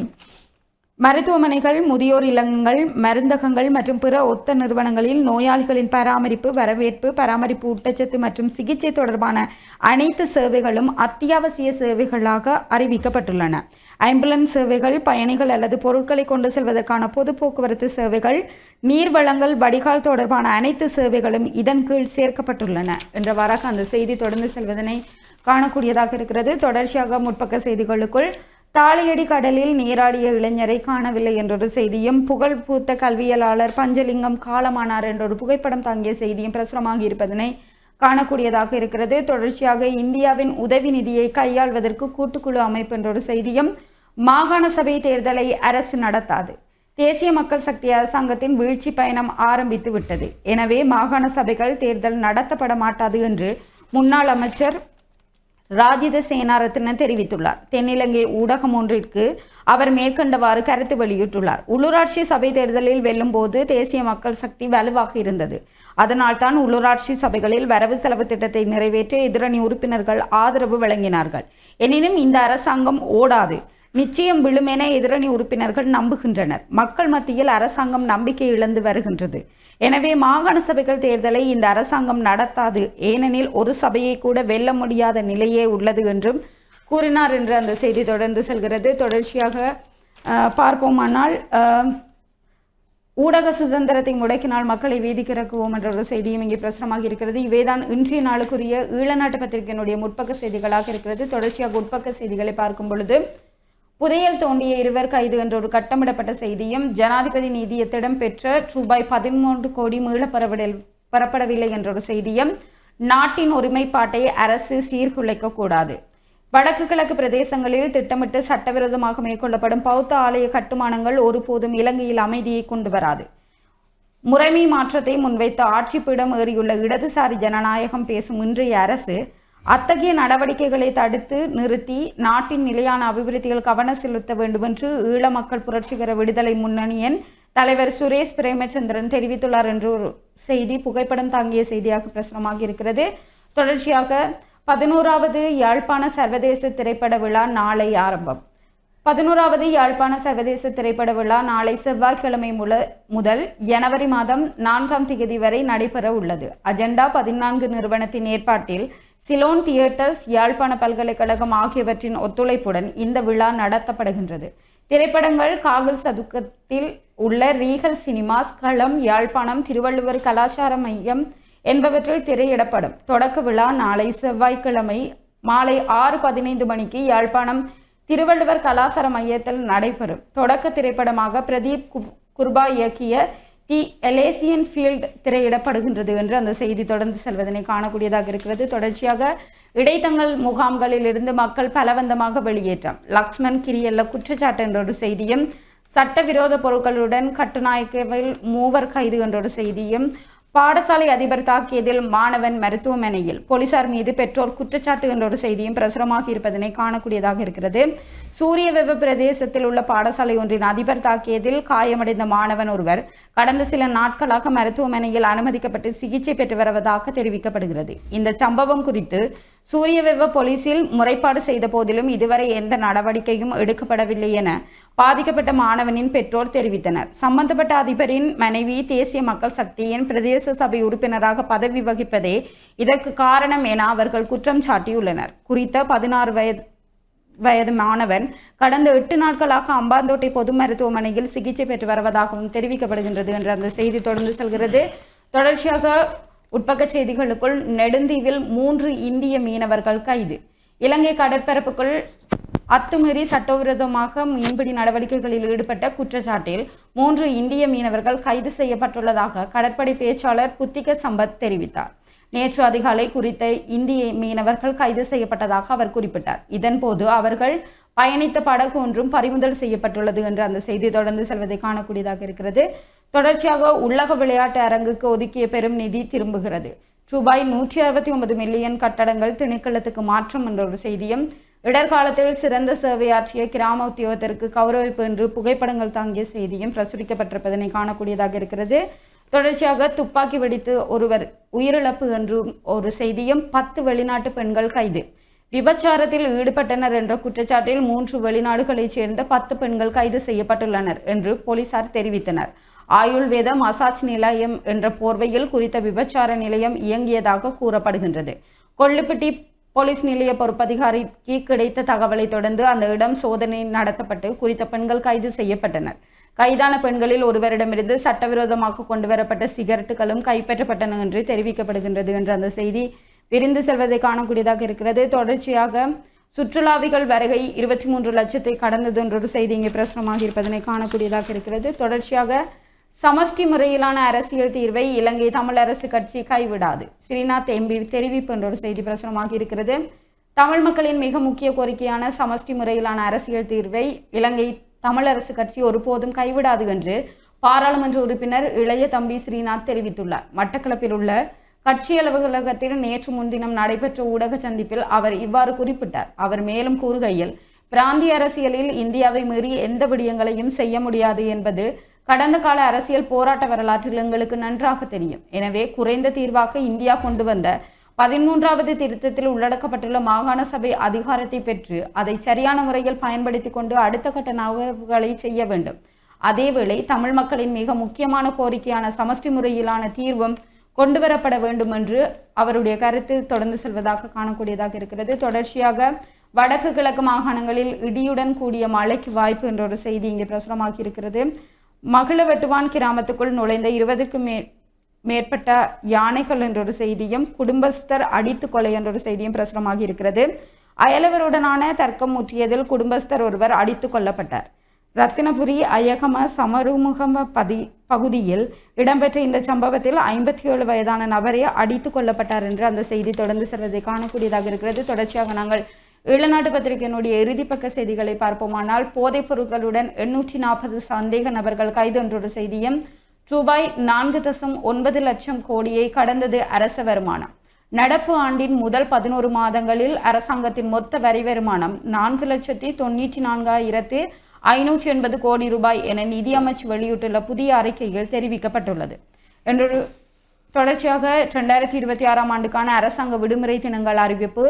மருத்துவமனைகள் முதியோர் இல்லங்கள் மருந்தகங்கள் மற்றும் பிற ஒத்த நிறுவனங்களில் நோயாளிகளின் பராமரிப்பு வரவேற்பு பராமரிப்பு ஊட்டச்சத்து மற்றும் சிகிச்சை தொடர்பான அனைத்து சேவைகளும் அத்தியாவசிய சேவைகளாக அறிவிக்கப்பட்டுள்ளன. ஆம்புலன்ஸ் சேவைகள் பயணிகள் அல்லது பொருட்களை கொண்டு செல்வதற்கான பொது போக்குவரத்து சேவைகள் நீர் வளங்கள் வடிகால் தொடர்பான அனைத்து சேவைகளும் இதன் கீழ் சேர்க்கப்பட்டுள்ளன என்றவாறாக அந்த செய்தி தொடர்ந்து செல்வதனை காணக்கூடியதாக இருக்கிறது. தொடர்ச்சியாக முற்பக்க செய்திகளுக்குள் தாலியடி கடலில் நீராடிய இளைஞரை காணவில்லை என்றொரு செய்தியும் புகழ் பூத்த கல்வியலாளர் பஞ்சலிங்கம் காலமானார் என்றொரு புகைப்படம் தாங்கிய செய்தியும் பிரசுரமாகி இருப்பதனை காணக்கூடியதாக இருக்கிறது. தொடர்ச்சியாக இந்தியாவின் உதவி நிதியை கையாள்வதற்கு கூட்டுக்குழு அமைப்பு என்றொரு செய்தியும் மாகாண சபை தேர்தலை அரசு நடத்தாது. தேசிய மக்கள் சக்தி அரசாங்கத்தின் வீழ்ச்சி பயணம் ஆரம்பித்து விட்டது. எனவே மாகாண சபைகள் தேர்தல் நடத்தப்பட மாட்டாது என்று முன்னாள் அமைச்சர் ராஜித சேனாரத்ன தெரிவித்துள்ளார். தென்னிலங்கை ஊடகம் ஒன்றிற்கு அவர் மேற்கண்டவாறு கருத்து வெளியிட்டுள்ளார். உள்ளூராட்சி சபை தேர்தலில் வெல்லும் போது தேசிய மக்கள் சக்தி வலுவாக இருந்தது. அதனால்தான் உள்ளூராட்சி சபைகளில் வரவு செலவு திட்டத்தை நிறைவேற்ற எதிரணி உறுப்பினர்கள் ஆதரவு வழங்கினார்கள். எனினும் இந்த அரசாங்கம் ஓடாது. நிச்சயம் விழுமென எதிரணி உறுப்பினர்கள் நம்புகின்றனர். மக்கள் மத்தியில் அரசாங்கம் நம்பிக்கை இழந்து வருகின்றது. எனவே மாகாண சபைகள் தேர்தலை இந்த அரசாங்கம் நடத்தாது. ஏனெனில் ஒரு சபையை கூட வெல்ல முடியாத நிலையே உள்ளது என்றும் கூறினார் என்று அந்த செய்தி தொடர்ந்து செல்கிறது. தொடர்ச்சியாக பார்ப்போமானால் ஊடக சுதந்திரத்தை முடக்கினால் மக்களை வீதிக்கு இறக்குவோம் என்ற ஒரு செய்தியும் இங்கே பிரசுரமாக இருக்கிறது. இவைதான் இன்றைய நாளுக்குரிய ஈழநாட்டு பத்திரிகையினுடைய முற்பக்க செய்திகளாக இருக்கிறது. தொடர்ச்சியாக உட்பக்க செய்திகளை பார்க்கும் பொழுது புதையல் தோண்டிய இருவர் கைது என்ற ஒரு கட்டமிடப்பட்ட செய்தியும் ஜனாதிபதி நீதியத்திடம் பெற்ற ரூபாய் பதிமூன்று கோடி மீளப் பெறவிடல் பெறப்படவில்லை என்ற ஒரு செய்தியும் நாட்டின் ஒருமைப்பாட்டை அரசு சீர்குலைக்க கூடாது. வடக்கு கிழக்கு பிரதேசங்களில் திட்டமிட்டு சட்டவிரோதமாக மேற்கொள்ளப்படும் பௌத்த ஆலய கட்டுமானங்கள் ஒருபோதும் இலங்கையில் அமைதியை கொண்டு வராது. முறைமை மாற்றத்தை முன்வைத்த ஆட்சிப்பீடம் ஏறியுள்ள இடதுசாரி ஜனநாயகம் பேசும் இன்றைய அரசு அத்தகைய நடவடிக்கைகளை தடுத்து நிறுத்தி நாட்டின் நிலையான அபிவிருத்தியில் கவனம் செலுத்த வேண்டும் என்று ஈழ மக்கள் புரட்சிகர விடுதலை முன்னணியின் தலைவர் சுரேஷ் பிரேமச்சந்திரன் தெரிவித்துள்ளார் என்று ஒரு செய்தி புகைப்படம் தாங்கிய செய்தியாக பிரசுரமாகி இருக்கிறது. தொடர்ச்சியாக பதினோராவது யாழ்ப்பாண சர்வதேச திரைப்பட விழா நாளை ஆரம்பம். பதினோராவது யாழ்ப்பாண சர்வதேச திரைப்பட விழா நாளை செவ்வாய்க்கிழமை முல முதல் ஜனவரி மாதம் நான்காம் தேதி வரை நடைபெற உள்ளது. அஜெண்டா பதினான்கு நிறுவனத்தின் ஏற்பாட்டில் சிலோன் தியேட்டர்ஸ் யாழ்ப்பாண பல்கலைக்கழகம் ஆகியவற்றின் ஒத்துழைப்புடன் இந்த விழா நடத்தப்படுகின்றது. திரைப்படங்கள் காகல் சதுக்கத்தில் உள்ள ரீகல் சினிமாஸ் களம் யாழ்ப்பாணம் திருவள்ளுவர் கலாச்சார மையம் என்பவற்றில் திரையிடப்படும். தொடக்க விழா நாளை செவ்வாய்க்கிழமை மாலை ஆறு பதினைந்து மணிக்கு யாழ்ப்பாணம் திருவள்ளுவர் கலாசார மையத்தில் நடைபெறும். தொடக்க திரைப்படமாக பிரதீப் கு- குர்பா இயக்கிய தி எலேசியன் ஃபீல்ட் திரையிடப்படுகின்றது என்று அந்த செய்தி தொடர்ந்து செல்வதனை காணக்கூடியதாக இருக்கிறது. தொடர்ச்சியாக இடைத்தங்கல் முகாம்களில் இருந்து மக்கள் பலவந்தமாக வெளியேற்றம். லக்ஷ்மண் கிரியல்ல குற்றச்சாட்டு என்ற ஒரு செய்தியும் சட்டவிரோத பொருட்களுடன் கட்டுநாயக்கவில் மூவர் கைது என்ற ஒரு செய்தியும் பாடசாலை அதிபர் தாக்கியதில் மாணவன் மருத்துவமனையில். போலீசார் மீது பெற்றோர் குற்றச்சாட்டு என்ற ஒரு செய்தியும் பிரசுரமாக இருப்பதனை காணக்கூடியதாக இருக்கிறது. சூரிய வெப்ப பிரதேசத்தில் உள்ள பாடசாலை ஒன்றின் அதிபர் தாக்கியதில் காயமடைந்த மாணவன் ஒருவர் கடந்த சில நாட்களாக மருத்துவமனையில் அனுமதிக்கப்பட்டு சிகிச்சை பெற்று வருவதாக தெரிவிக்கப்படுகிறது. இந்த சம்பவம் குறித்து சூரிய வெவ்வ போலீசில் முறைப்பாடு செய்த போதிலும் இதுவரை எந்த நடவடிக்கையும் எடுக்கப்படவில்லை என பாதிக்கப்பட்ட மாணவனின் பெற்றோர் தெரிவித்தனர். சம்பந்தப்பட்ட அதிபரின் மனைவி தேசிய மக்கள் சக்தியின் பிரதேச சபை உறுப்பினராக பதவி வகிப்பதே இதற்கு காரணம் என அவர்கள் குற்றம் சாட்டியுள்ளனர். குறித்த பதினாறு வயது வயது மாணவன் கடந்த எட்டு நாட்களாக அம்பாந்தோட்டை பொது மருத்துவமனையில் சிகிச்சை பெற்று வருவதாகவும் தெரிவிக்கப்படுகின்றது என்று அந்த செய்தி தொடர்ந்து செல்கிறது. தொடர்ச்சியாக உட்பக்க செய்திகளுக்குள் நெடுந்தீவில் மூன்று இந்திய மீனவர்கள் கைது. இலங்கை கடற்பரப்புக்குள் அத்துமீறி சட்டவிரோதமாக மீன்பிடி நடவடிக்கைகளில் ஈடுபட்ட குற்றச்சாட்டில் மூன்று இந்திய மீனவர்கள் கைது செய்யப்பட்டுள்ளதாக கடற்படை பேச்சாளர் புத்திக சம்பத் தெரிவித்தார். நேற்று அதிகாலை குறித்த இந்திய மீனவர்கள் கைது செய்யப்பட்டதாக அவர் குறிப்பிட்டார். இதன்போது அவர்கள் பயணித்த படகு ஒன்றும் பறிமுதல் செய்யப்பட்டுள்ளது என்று அந்த செய்தி தொடர்ந்து செல்வதை காணக்கூடியதாக இருக்கிறது. தொடர்ச்சியாக உள்ளக விளையாட்டு அரங்குக்கு ஒதுக்கிய பெரும் நிதி திரும்புகிறது. ரூபாய் நூற்றி அறுபத்தி ஒன்பது மில்லியன் கட்டடங்கள் திணைக்களத்துக்கு மாற்றம் என்ற ஒரு செய்தியும் இடர்காலத்தில் சிறந்த சேவையாற்றிய கிராம உத்தியோகத்திற்கு கௌரவிப்பு என்று புகைப்படங்கள் தாங்கிய செய்தியும் பிரசுரிக்கப்பட்டிருப்பதனை காணக்கூடியதாக இருக்கிறது. தொடர்ச்சியாக துப்பாக்கி வெடித்து ஒருவர் உயிரிழப்பு என்றும் ஒரு செய்தியும் பத்து வெளிநாட்டு பெண்கள் கைது. விபச்சாரத்தில் ஈடுபட்டனர் என்ற குற்றச்சாட்டில் மூன்று வெளிநாடுகளைச் சேர்ந்த பத்து பெண்கள் கைது செய்யப்பட்டுள்ளனர் என்று போலீசார் தெரிவித்தனர். ஆயுள்வேத மசாஜ் நிலையம் என்ற போர்வையில் குறித்த விபச்சார நிலையம் இயங்கியதாக கூறப்படுகின்றது. கொள்ளுப்பட்டி போலீஸ் நிலைய பொறுப்பதிகாரிக்கு கிடைத்த தகவலை தொடர்ந்து அந்த இடம் சோதனை நடத்தப்பட்டு குறித்த பெண்கள் கைது செய்யப்பட்டனர். கைதான பெண்களில் ஒருவரிடமிருந்து சட்டவிரோதமாக கொண்டுவரப்பட்ட சிகரெட்டுகளும் கைப்பற்றப்பட்டன என்று தெரிவிக்கப்படுகின்றது என்ற அந்த செய்தி விரிந்து செல்வதை காணக்கூடியதாக இருக்கிறது. தொடர்ச்சியாக சுற்றுலாவிகள் வருகை இருபத்தி மூன்று லட்சத்தை கடந்தது என்ற ஒரு செய்தி இங்கே பிரசுரமாக இருப்பதனை காணக்கூடியதாக இருக்கிறது. தொடர்ச்சியாக சமஷ்டி முறையிலான அரசியல் தீர்வை இலங்கை தமிழ் அரசு கட்சி கைவிடாது. ஸ்ரீநாத் எம்பி தெரிவிப்பு என்ற ஒரு செய்தி பிரசுரமாக இருக்கிறது. தமிழ் மக்களின் மிக முக்கிய கோரிக்கையான சமஷ்டி முறையிலான அரசியல் தீர்வை இலங்கை தமிழரசு கட்சி ஒருபோதும் கைவிடாது என்று பாராளுமன்ற உறுப்பினர் இளைய தம்பி ஸ்ரீநாத் தெரிவித்துள்ளார். மட்டக்களப்பில் உள்ள கட்சி அலுவலகத்தில் நேற்று முன்தினம் நடைபெற்ற ஊடக சந்திப்பில் அவர் இவ்வாறு குறிப்பிட்டார். அவர் மேலும் கூறுகையில் பிராந்திய அரசியலில் இந்தியாவை மீறி எந்த விடயங்களையும் செய்ய முடியாது என்பது கடந்த கால அரசியல் போராட்ட வரலாற்றில் எங்களுக்கு நன்றாக தெரியும். எனவே குறைந்த தீர்வாக இந்தியா கொண்டு வந்த பதிமூன்றாவது திருத்தத்தில் உள்ளடக்கப்பட்டுள்ள மாகாண சபை அதிகாரத்தை பெற்று அதை சரியான முறையில் பயன்படுத்தி கொண்டு அடுத்த கட்ட நகர்வுகளை செய்ய வேண்டும். அதேவேளை தமிழ் மக்களின் மிக முக்கியமான கோரிக்கையான சமஷ்டி முறையிலான தீர்வும் கொண்டு வரப்பட வேண்டும் என்று அவருடைய கருத்து தொடர்ந்து செல்வதாக காணக்கூடியதாக இருக்கிறது. தொடர்ச்சியாக வடக்கு கிழக்கு மாகாணங்களில் இடியுடன் கூடிய மழைக்கு வாய்ப்பு என்ற ஒரு செய்தி இங்கே பிரசுரமாகி இருக்கிறது. மகளவெட்டுவான் கிராமத்துக்குள் நுழைந்த இருபதுக்கும் மே மேற்பட்ட யானைகள் என்ற ஒரு செய்தியும் குடும்பஸ்தர் அடித்து கொலை என்ற ஒரு செய்தியும் பிரசுரமாகி இருக்கிறது. அயலவருடனான தர்க்கம் முற்றியதில் குடும்பஸ்தர் ஒருவர் அடித்து கொல்லப்பட்டார். ரத்தினபுரி அயகம சமருமுகம பதி பகுதியில் இடம்பெற்ற இந்த சம்பவத்தில் ஐம்பத்தி ஏழு வயதான நபரே அடித்து கொல்லப்பட்டார் என்று அந்த செய்தி தொடர்ந்து செல்வதை காணக்கூடியதாக இருக்கிறது. தொடர்ச்சியாக நாங்கள் ஈழநாட்டு பத்திரிகையினுடைய இறுதிப்பக்க செய்திகளை பார்ப்போமானால் போதைப் பொருட்களுடன் எண்ணூற்றி நாற்பது சந்தேக நபர்கள் கைது என்ற செய்தியும் ரூபாய் நான்கு தசம் ஒன்பது லட்சம் கோடியை கடந்தது அரச வருமானம். நடப்பு ஆண்டின் முதல் பதினோரு மாதங்களில் அரசாங்கத்தின் மொத்த வரி வருமானம் நான்கு லட்சத்தி தொண்ணூற்றி நான்காயிரத்து ஐநூற்றி எண்பது கோடி ரூபாய் என நிதியமைச்சு வெளியிட்டுள்ள புதிய அறிக்கையில் தெரிவிக்கப்பட்டுள்ளது. என்றொரு தொடர்ச்சியாக ரெண்டாயிரத்தி இருபத்தி ஆறாம் ஆண்டுக்கான அரசாங்க விடுமுறை தினங்கள் அறிவிப்பு.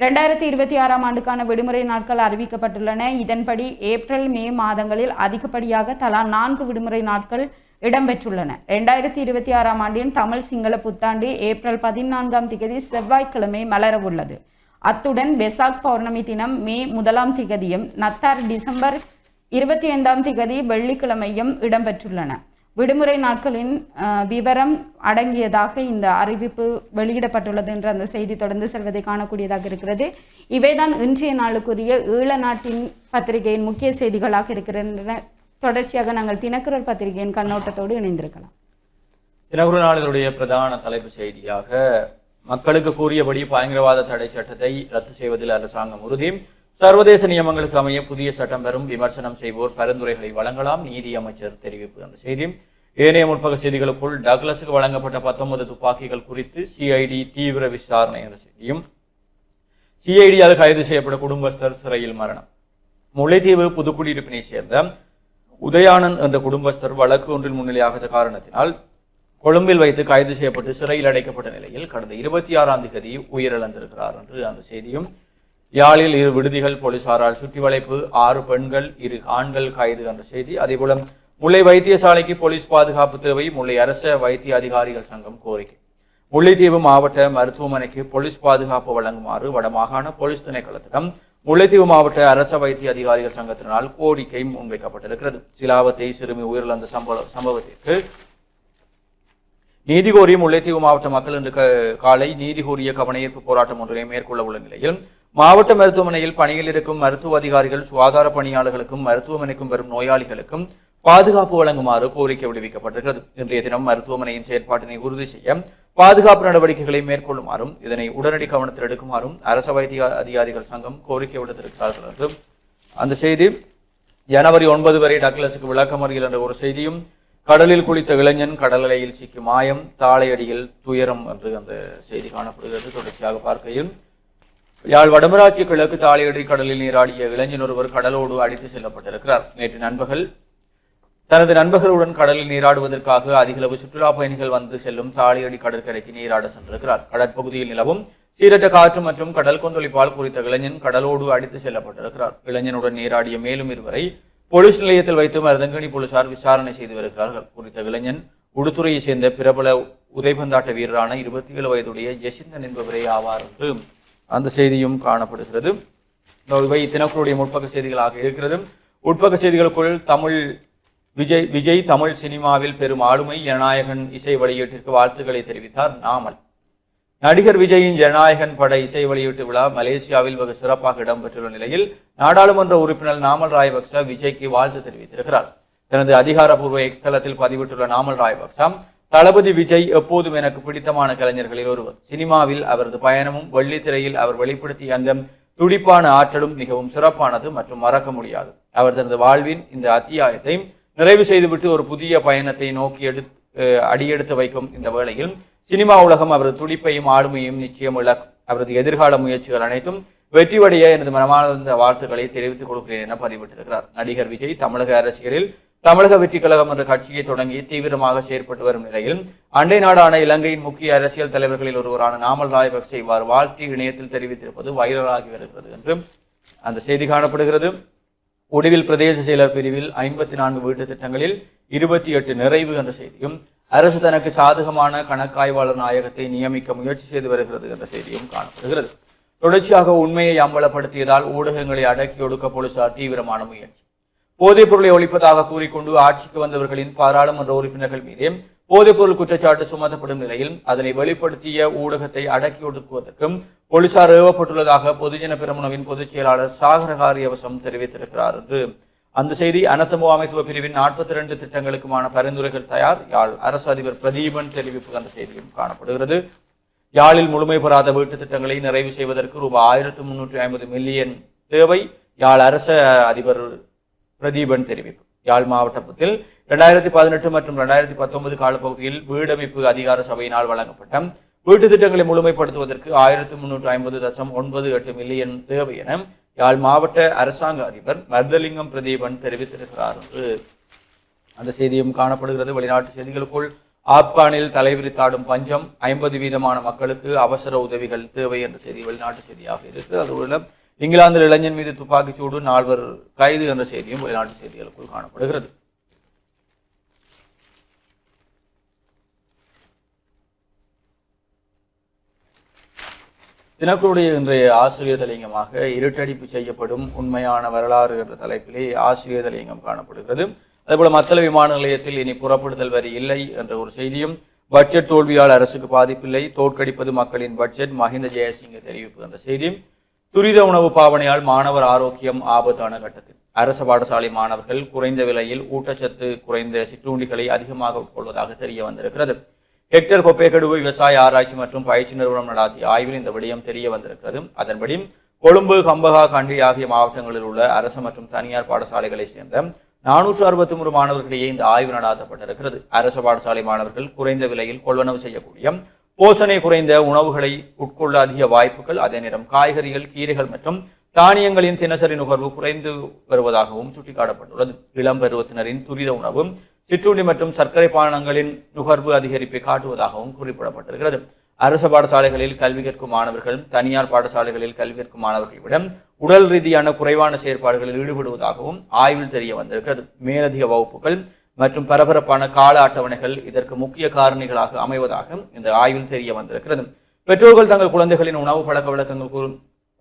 ரெண்டாயிரத்தி இருபத்தி ஆறாம் ஆண்டுக்கான விடுமுறை நாட்கள் அறிவிக்கப்பட்டுள்ளன. இதன்படி ஏப்ரல் மே மாதங்களில் அதிகப்படியாக தலா நான்கு விடுமுறை நாட்கள் இடம்பெற்றுள்ளன. ரெண்டாயிரத்தி இருபத்தி ஆறாம் ஆண்டின் தமிழ் சிங்கள புத்தாண்டு ஏப்ரல் பதினான்காம் திகதி செவ்வாய்க்கிழமை மலரவுள்ளது. அத்துடன் பெசாக் பௌர்ணமி தினம் மே முதலாம் திகதியும் நத்தார் டிசம்பர் இருபத்தி ஐந்தாம் திகதி வெள்ளிக்கிழமையும் இடம்பெற்றுள்ளன. விடுமுறை நாட்களின் விவரம் அடங்கியதாக இந்த அறிவிப்பு வெளியிடப்பட்டுள்ளது என்ற அந்த செய்தி தொடர்ந்து செல்வதை காணக்கூடியதாக இருக்கிறது. இவைதான் இன்றைய நாளுக்குரிய ஈழ நாட்டின் பத்திரிகையின் முக்கிய செய்திகளாக இருக்கின்றன தொடர்ச்சியாக நாங்கள் தினக்குரல் பத்திரிகையின் கண்ணோட்டத்தோடு இணைந்திருக்கலாம். தினக்குரல் நாளிதழுடைய பிரதான தலைப்பு செய்தியாக மக்களுக்கு கூறியபடி பயங்கரவாத தடை சட்டத்தை ரத்து செய்வதில் அரசாங்கம் உறுதி. சர்வதேச நியமங்களுக்கு அமைய புதிய சட்டம் பெறும் விமர்சனம் செய்வோர் பரிந்துரைகளை வழங்கலாம் நீதி அமைச்சர் தெரிவிப்பு அந்த செய்தி. ஏனைய முற்பக செய்திகளுக்குள் டக்ளஸுக்கு வழங்கப்பட்ட பத்தொன்பது துப்பாக்கிகள் குறித்து சிஐடி தீவிர விசாரணை என்ற செய்தியும் சிஐடியால் கைது செய்யப்பட்ட குடும்பஸ்தர் சிறையில் மரணம். முல்லைத்தீவு புதுக்குடியிருப்பினை சேர்ந்த உதயானன் என்ற குடும்பஸ்தர் வழக்கு ஒன்றில் முன்னிலையாகாத காரணத்தினால் கொழும்பில் வைத்து கைது செய்யப்பட்டு சிறையில் அடைக்கப்பட்ட நிலையில் கடந்த இருபத்தி ஆறாம் தேதி உயிரிழந்திருக்கிறார் என்று அந்த செய்தியும் யாழில் இரு விடுதிகள் போலீசாரால் சுற்றி வளைப்பு ஆறு பெண்கள் இரு ஆண்கள் கைது என்ற செய்தி. அதேபோல முல்லை வைத்தியசாலைக்கு போலீஸ் பாதுகாப்பு தேவை முல்லை அரச வைத்திய அதிகாரிகள் சங்கம் கோரிக்கை. முல்லைத்தீவு மாவட்ட மருத்துவமனைக்கு போலீஸ் பாதுகாப்பு வழங்குமாறு வடமாகாண போலீஸ் திணைக்களத்திடம் முல்லைத்தீவு மாவட்ட அரச வைத்திய அதிகாரிகள் சங்கத்தினால் கோரிக்கை முன்வைக்கப்பட்டிருக்கிறது. சிலாவத்தை சிறுமி உயிரிழந்த சம்பவ சம்பவத்திற்கு நீதி கோரி முல்லைத்தீவு மாவட்ட மக்கள் இன்று க- காலை நீதி கோரிய கவனஈர்ப்பு போராட்டம் ஒன்றினை மேற்கொள்ள உள்ள நிலையில் மாவட்ட மருத்துவமனையில் பணியில் இருக்கும் மருத்துவ அதிகாரிகள் சுகாதார பணியாளர்களுக்கும் மருத்துவமனைக்கும் வரும் நோயாளிகளுக்கும் பாதுகாப்பு வழங்குமாறு கோரிக்கை விடுவிக்கப்பட்டிருக்கிறது. இன்றைய தினம் மருத்துவமனையின் செயற்பாட்டினை உறுதி செய்ய பாதுகாப்பு நடவடிக்கைகளை மேற்கொள்ளுமாறும் இதனை உடனடி கவனத்தில் எடுக்குமாறும் அரச வைத்திய அதிகாரிகள் சங்கம் கோரிக்கை விடுத்திருக்கிறார்கள் என்று அந்த செய்தி ஜனவரி ஒன்பது வரை டக்ளஸுக்கு விளக்கமறியல் என்ற ஒரு செய்தியும் கடலில் குளித்த இளைஞன் கடல் அலையில் சிக்கும் மாயம் தாளையடியில் துயரம் என்று அந்த செய்தி காணப்படுகிறது. தொடர்ச்சியாக பார்க்கையில் யாழ் வடமராட்சி கிழக்கு தாளையடி கடலில் நீராடிய இளைஞன் ஒருவர் கடலோடு அடித்து செல்லப்பட்டிருக்கிறார். நேற்று நண்பகல் தனது நண்பர்களுடன் கடலில் நீராடுவதற்காக அதிகளவு சுற்றுலா பயணிகள் வந்து செல்லும் தாளையடி கடற்கரைக்கு நீராட சென்றிருக்கிறார். கடற்பகுதியில் நிலவும் சீரற்ற காற்று மற்றும் கடல் கொந்தளிப்பால் குறித்த இளைஞன் கடலோடு அடித்து செல்லப்பட்டிருக்கிறார். இளைஞனுடன் நீராடிய மேலும் இருவரை போலீஸ் நிலையத்தில் வைத்து மருதங்கணி போலீசார் விசாரணை செய்து வருகிறார்கள். குறித்த இளைஞன் உடுத்துறையை சேர்ந்த பிரபல உதைபந்தாட்ட வீரரான இருபத்தி ஏழு வயதுடைய ஜெசிந்தன் என்பவரே ஆவார் என்று அந்த செய்தியும் காணப்படுகிறது. இவை தினக்குழுடைய முற்பக்க செய்திகளாக இருக்கிறது. உட்பக்க செய்திகளுக்குள் தமிழ் விஜய் விஜய் தமிழ் சினிமாவில் பெரும் ஆளுமை ஜனநாயகன் இசை வெளியீட்டிற்கு வாழ்த்துக்களை தெரிவித்தார் நாமல். நடிகர் விஜயின் ஜனநாயகன் பட இசை வெளியீட்டு விழா மலேசியாவில் வெகு சிறப்பாக இடம்பெற்றுள்ள நிலையில் நாடாளுமன்ற உறுப்பினர் நாமல் ராயபக்ச விஜய்க்கு வாழ்த்து தெரிவித்திருக்கிறார். தனது அதிகாரப்பூர்வ எக்ஸ்தலத்தில் பதிவிட்டுள்ள நாமல் ராயபக்ச தளபதி விஜய் எப்போதும் எனக்கு பிடித்தமான கலைஞர்களில் ஒருவர். சினிமாவில் அவரது பயணமும் வெள்ளித்திரையில் அவர் வெளிப்படுத்திய அந்த துடிப்பான ஆற்றலும் மிகவும் சிறப்பானது மற்றும் மறக்க முடியாது. அவர் தனது வாழ்வின் இந்த அத்தியாயத்தை நிறைவு செய்துவிட்டு ஒரு புதிய பயணத்தை நோக்கி எடுத்து அடியெடுத்து வைக்கும் இந்த வேளையில் சினிமா உலகம் அவரது துடிப்பையும் ஆளுமையும் நிச்சயம் இழக்கும் அவரது எதிர்கால முயற்சிகள் அனைத்தும் வெற்றிவடைய எனது மனமார்ந்த வாழ்த்துக்களை தெரிவித்துக் கொள்கிறேன் என பதிவிட்டிருக்கிறார். நடிகர் விஜய் தமிழக அரசியலில் தமிழக வெற்றி கழகம் என்ற கட்சியை தொடங்கி தீவிரமாக செயற்பட்டு வரும் நிலையில் அண்டை நாடான இலங்கையின் முக்கிய அரசியல் தலைவர்களில் ஒருவரான நாமல் ராயபக்சே இவ்வாறு வாழ்த்தி இணையத்தில் தெரிவித்திருப்பது வைரலாகி வருகிறது என்றும் அந்த செய்தி காணப்படுகிறது. உடுவில் பிரதேச செயலர் பிரிவில் ஐம்பத்தி நான்கு வீட்டு திட்டங்களில் இருபத்தி எட்டு நிறைவு என்ற செய்தியும் அரசு தனக்கு சாதகமான கணக்காய்வாளர் நாயகத்தை நியமிக்க முயற்சி செய்து வருகிறது என்ற செய்தியும் காணப்படுகிறது. தொடர்ச்சியாக உண்மையை அம்பலப்படுத்தியதால் ஊடகங்களை அடக்கி ஒடுக்க போலீசார் தீவிரமான முயற்சி போதைப் பொருளை ஒழிப்பதாக கூறிக்கொண்டு ஆட்சிக்கு வந்தவர்களின் பாராளுமன்ற உறுப்பினர்கள் மீது போதைப் பொருள் குற்றச்சாட்டு சுமத்தப்படும் நிலையில் அதனை வெளிப்படுத்திய ஊடகத்தை அடக்கி ஒடுக்குவதற்கும் போலீசார் ஏவப்பட்டுள்ளதாக பொதுஜன பெருமனவின் பொதுச் செயலாளர் சாகரகாரியவசம் தெரிவித்திருக்கிறார் என்று. அந்த செய்தி அனத்த முகாமைத்துவ பிரிவின் நாற்பத்தி ரெண்டு திட்டங்களுக்குமான பரிந்துரைகள் தயார். யாழ் அரசு அதிபர் பிரதீபன் தெரிவிப்பு அந்த செய்தியும் காணப்படுகிறது. யாழில் முழுமை பெறாத வீட்டு திட்டங்களை நிறைவு செய்வதற்கு ரூபாய் ஆயிரத்து முன்னூற்றி ஐம்பது மில்லியன் தேவை. யாழ் அரச அதிபர் பிரதீபன் தெரிவிப்பு. யாழ் மாவட்டத்தில் இரண்டாயிரத்தி பதினெட்டு மற்றும் இரண்டாயிரத்தி பத்தொன்பது காலப்பகுதியில் வீடமைப்பு அதிகார சபையினால் வழங்கப்பட்ட வீட்டு திட்டங்களை முழுமைப்படுத்துவதற்கு ஆயிரத்தி முன்னூற்று ஐம்பது தசம் ஒன்பது எட்டு மில்லியன் தேவை என யாழ் மாவட்ட அரசாங்க அதிபர் மர்தலிங்கம் பிரதீபன் தெரிவித்திருக்கிறார் என்று அந்த செய்தியும் காணப்படுகிறது. வெளிநாட்டு செய்திகளுக்குள் ஆப்கானில் தலைவிரித்தாடும் பஞ்சம் ஐம்பது வீதமான மக்களுக்கு அவசர உதவிகள் தேவை என்ற செய்தி வெளிநாட்டு செய்தியாக இருக்கு அதுபோல இங்கிலாந்தில் இளைஞன் மீது துப்பாக்கிச்சூடு நால்வர் கைது என்ற செய்தியும் வெளிநாட்டு செய்திகளுக்குள் காணப்படுகிறது. தினக்குடைய இன்றைய ஆசிரியர் தலையங்கமாக இருட்டடிப்பு செய்யப்படும் உண்மையான வரலாறு என்ற தலைப்பிலே ஆசிரியர் தலையங்கம் காணப்படுகிறது. அதேபோல மத்தள விமான நிலையத்தில் இனி புறப்படுதல் வரி இல்லை என்ற ஒரு செய்தியும் பட்ஜெட் தோல்வியால் அரசுக்கு பாதிப்பில்லை தோற்கடிப்பது மக்களின் பட்ஜெட் மஹிந்த ஜெயசிங்க தெரிவிப்பு என்ற செய்தியும் துரித உணவு பாவனையால் மாணவர் ஆரோக்கியம் ஆபத்தான கட்டத்தில். அரசு பாடசாலை மாணவர்கள் குறைந்த விலையில் ஊட்டச்சத்து குறைந்த சிற்றுண்டிகளை அதிகமாக உட்கொள்வதாக தெரிய வந்திருக்கிறது. ஹெக்டர் கொப்பேகடுவு விவசாய ஆராய்ச்சி மற்றும் பயிற்சி நிறுவனம் நடாத்திய ஆய்வில் இந்த விடயம் தெரிய வந்திருக்கிறது. அதன்படி கொழும்பு கம்பகா கண்டி ஆகிய மாவட்டங்களில் உள்ள அரசு மற்றும் தனியார் பாடசாலைகளை சேர்ந்த நானூற்று அறுபத்தி மூன்று மாணவர்களிடையே இந்த ஆய்வு நடாத்தப்பட்டிருக்கிறது. அரசு பாடசாலை மாணவர்கள் குறைந்த விலையில் கொள்வனவு செய்யக்கூடிய போஷணை குறைந்த உணவுகளை உட்கொள்ள அதிக வாய்ப்புகள். அதே நேரம் காய்கறிகள் கீரைகள் மற்றும் தானியங்களின் தினசரி நுகர்வு குறைந்து வருவதாகவும் சுட்டிக்காட்டப்பட்டுள்ளது. இளம் பருவத்தினரின் துரித உணவு சிற்றுண்டி மற்றும் சர்க்கரை பானங்களின் நுகர்வு அதிகரிப்பை காட்டுவதாகவும் குறிப்பிடப்பட்டிருக்கிறது. அரசு பாடசாலைகளில் கல்வி கற்கும் மாணவர்கள் தனியார் பாடசாலைகளில் கல்வி கற்கும் மாணவர்களை விட உடல் ரீதியான குறைவான செயற்பாடுகளில் ஈடுபடுவதாகவும் ஆய்வில் தெரிய வந்திருக்கிறது. மேலதிக வகுப்புகள் மற்றும் பரபரப்பான கால அட்டவணைகள் இதற்கு முக்கிய காரணிகளாக அமைவதாக இந்த ஆய்வில் தெரிய வந்திருக்கிறது. பெற்றோர்கள் தங்கள் குழந்தைகளின் உணவு பழக்க வழக்கங்கள்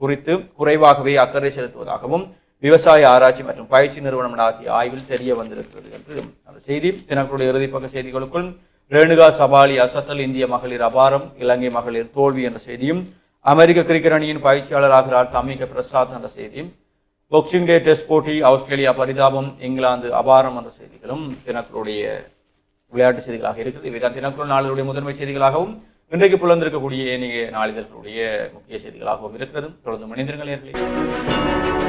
குறித்து குறைவாகவே அக்கறை செலுத்துவதாகவும் விவசாய ஆராய்ச்சி மற்றும் பயிற்சி நிறுவனம் நடத்திய ஆய்வில் தெரிய வந்திருக்கிறது என்று அந்த செய்தி. தினக்குடைய இறுதிப்பக்க செய்திகளுக்குள் ரேணுகா சபாலி அசத்தல் இந்திய மகளிர் அபாரம் இலங்கை மகளிர் தோல்வி என்ற செய்தியும் அமெரிக்க கிரிக்கெட் அணியின் பயிற்சியாளராகிறார் தமிக பிரசாத் என்ற செய்தியும் பாக்ஸிங் டே டெஸ்ட் போட்டி ஆஸ்திரேலியா பரிதாபம் இங்கிலாந்து அபாரம் என்ற செய்திகளும் தினக்குடைய விளையாட்டு செய்திகளாக இருக்கிறது இவைதான் தினக்குள் நாளினுடைய முதன்மை செய்திகளாகவும் இன்றைக்கு புலந்திருக்கக்கூடிய ஏனைய நாளிதழ்களுடைய முக்கிய செய்திகளாகவும் இருக்கிறது. தொடர்ந்து மனிதர்கள் நேயர்களே